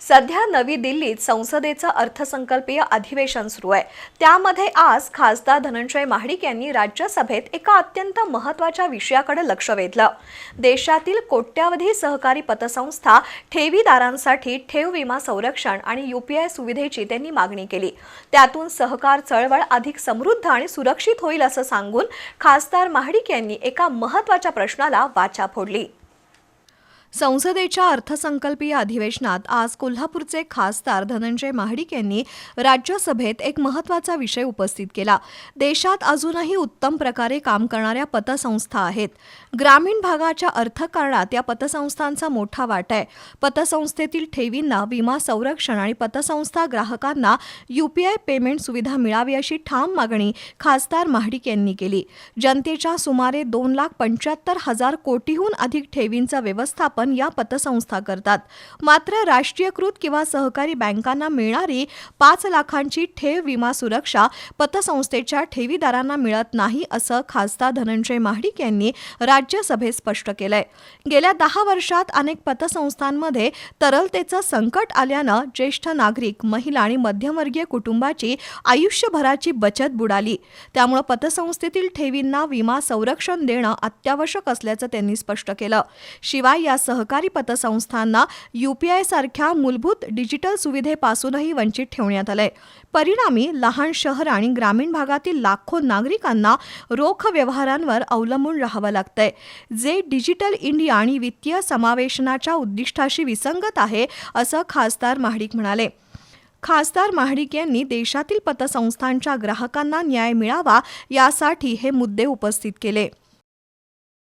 सध्या नवी दिल्लीत संसदेचं अर्थसंकल्पीय अधिवेशन सुरू आहे. त्यामध्ये आज खासदार धनंजय महाडिक यांनी राज्यसभेत एका अत्यंत महत्त्वाच्या विषयाकडे लक्ष वेधलं. देशातील कोट्यावधी सहकारी पतसंस्था ठेवीदारांसाठी ठेव विमा संरक्षण आणि युपीआय सुविधेची त्यांनी मागणी केली. त्यातून सहकार चळवळ अधिक समृद्ध आणि सुरक्षित होईल असं सांगून खासदार महाडिक यांनी एका महत्त्वाच्या प्रश्नाला वाचा फोडली. संसदेच्या अर्थसंकल्पीय अधिवेशनात आज कोल्हापूरचे खासदार धनंजय महाडिक यांनी राज्यसभेत एक महत्त्वाचा विषय उपस्थित केला. देशात अजूनही उत्तम प्रकारे काम करणाऱ्या पतसंस्था आहेत. ग्रामीण भागाच्या अर्थकारणात या पतसंस्थांचा मोठा वाटा आहे. पतसंस्थेतील ठेवींना विमा संरक्षण आणि पतसंस्था ग्राहकांना यूपीआय पेमेंट सुविधा मिळावी अशी ठाम मागणी खासदार महाडिक यांनी केली. जनतेच्या सुमारे दोन लाख पंच्याहत्तर हजार कोटीहून अधिक ठेवींचं व्यवस्थापन या पतसंस्था करतात. मात्र राष्ट्रीयकृत किंवा सहकारी बँकांना मिळणारी पाच लाखांची ठेव विमा सुरक्षा पतसंस्थेच्या ठेवीदारांना मिळत नाही असं खासदार धनंजय महाडिक यांनी राज्यसभेत स्पष्ट केलंय. गेल्या दहा वर्षात अनेक पतसंस्थांमध्ये तरलतेचं संकट आल्यानं ज्येष्ठ नागरिक महिला आणि मध्यमवर्गीय कुटुंबाची आयुष्यभराची बचत बुडाली. त्यामुळे पतसंस्थेतील ठेवींना विमा संरक्षण देणं अत्यावश्यक असल्याचं त्यांनी स्पष्ट केलं. शिवाय या सहकारी पतसंस्थांना यूपीआय सारख्या मूलभूत डिजिटल सुविधेपासूनही वंचित ठेवण्यात आलंय. परिणामी लहान शहर आणि ग्रामीण भागातील लाखो नागरिकांना रोख व्यवहारांवर अवलंबून राहावं लागतंय. जे डिजिटल इंडिया आणि वित्तीय समावेशनाच्या उद्दिष्टाशी विसंगत आहे असं खासदार महाडिक म्हणाले. खासदार महाडिक यांनी देशातील पतसंस्थांच्या ग्राहकांना न्याय मिळावा यासाठी हे मुद्दे उपस्थित केले.